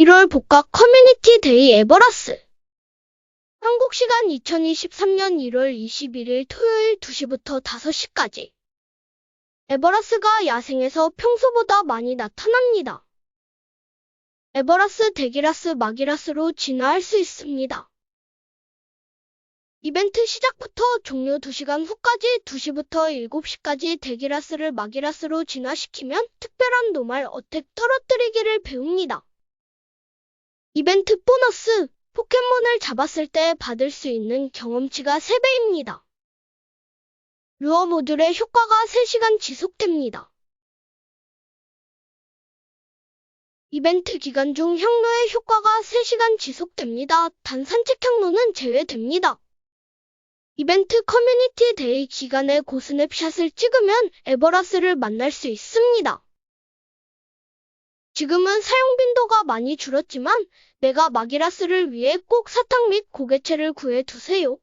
1월 복각 커뮤니티 데이 에버라스. 한국 시간 2023년 1월 21일 토요일 2시부터 5시까지. 에버라스가 야생에서 평소보다 많이 나타납니다. 에버라스 데기라스 마기라스로 진화할 수 있습니다. 이벤트 시작부터 종료 2시간 후까지 2시부터 7시까지 데기라스를 마기라스로 진화시키면 특별한 노말 어택 떨어뜨리기를 배웁니다. 이벤트 보너스 포켓몬을 잡았을 때 받을 수 있는 경험치가 3배입니다. 루어 모듈의 효과가 3시간 지속됩니다. 이벤트 기간 중 향로의 효과가 3시간 지속됩니다. 단 산책 향로는 제외됩니다. 이벤트 커뮤니티 데이 기간에 고스냅샷을 찍으면 에버라스를 만날 수 있습니다. 지금은 사용 빈도가 많이 줄었지만 내가 마기라스를 위해 꼭 사탕 및 고개체를 구해 두세요.